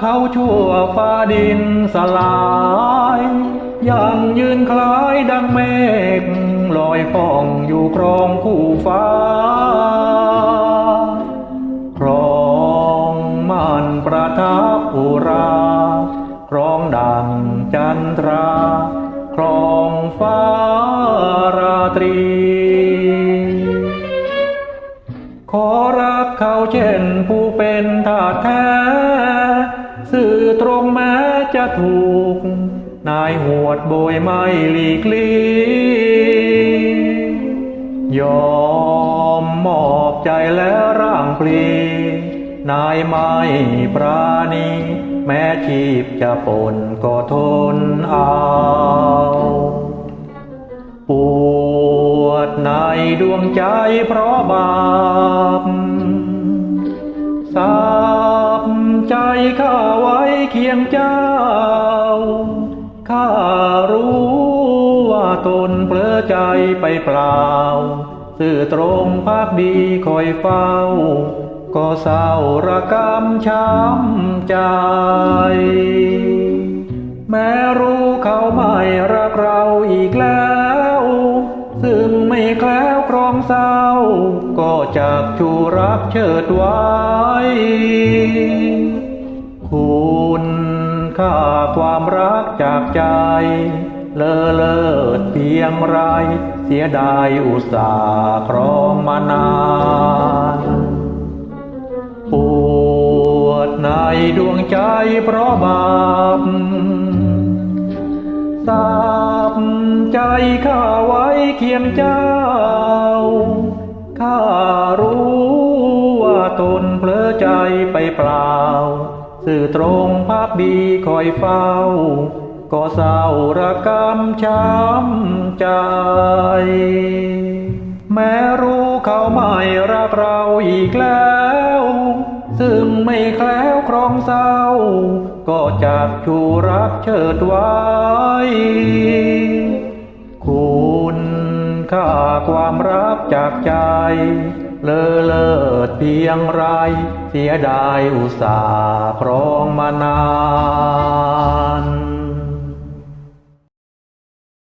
เขาชั่วฟ้าดินสลายยังยืนคล้ายดังเมฆลอยฟ้องอยู่ครองคู่ฟ้า ครองมันประทับอุรา ครองดังจันทรา ครองฟ้าราตรี ขอรักเขาเช่นผู้เป็นทาสแท้ สื่อตรงแม้จะถูก นายหวดโบยไม่หลีกลียอมมอบใจและร่างปลีนายไม่ปราณี แม้ชีพจะปนก็ทนเอาปวดในดวงใจเพราะบาปสา ข้าไว้เคียงเจ้า ข้ารู้ว่าตนเปลือใจไปเปล่า สื่อตรงพักดีคอยเฝ้า ก็เศร้าระกำช้ำใจ แม้รู้เขาไม่รักเราอีกแล้ว ซึ่งไม่แคล้วครองเศร้า ก็จากชูรักเชิดไว้ คุณค่าความรักจากใจ เลอเลิศเพียงไร เสียดายอุตสาห์ครองมานานปวดในดวงใจเพราะบาปสาบใจข้าไว้เคียงเจ้า ข้ารู้ว่าตนเผลอใจไปเปล่า สื่อตรงพักดีคอยเฝ้า ก็เศร้าระกำช้ำใจ แม้รู้เขาไม่รักเราอีกแล้ว ซึ่งไม่แคล้วครองเศร้า ก็จากชูรักเชิดไว้ คุณค่าความรักจากใจ เลอเลิศเพียงไร เสียดายอุตสาห์ครองมานาน